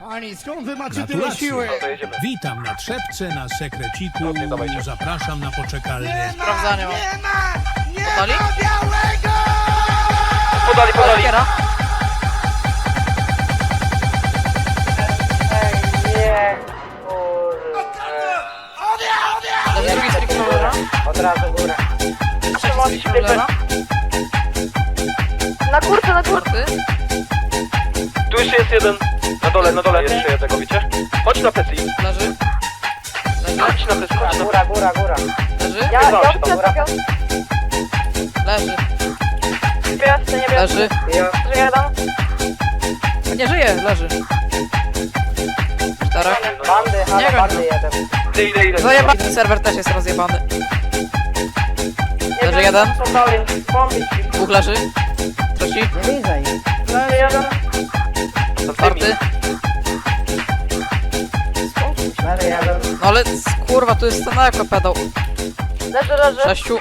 Pani, skąd wy macie tyle Gratulacje. siły? Jedziemy. Witam na trzepce, na sekreciku. Zapraszam na poczekalnię. Sprawdzanie mam. Nie ma! Nie Podali? ma białego! Podali, podali. Otwiera. Leży drugi strik rollera. Od razu górę. Trzeci strik rollera. Na kurce, na kurce. Tu jeszcze jest jeden. Na dole, na dole jeszcze jednego, widzicie? Chodź na plecy. Leży. Leży. Chodź na plecy, chodź na Góra, góra, góra. Leży. Ja, Wywal ja się tam, odpiąłem, Leży. Niebiescy, niebiescy. Leży. Ja. Jeden. Nie żyje, leży. Czterech. Bandy, Nie ale bandy jeden. Idę, idę, idę. Zajebany. Ten serwer też jest rozjebany. Nie Leży wiem, jeden. co dalej. Bombić. Dwóch leży. Trzeci. Nie widzę ich. No ale kurwa, tu jest ten jako pedał. Leży, leży. Sześciu.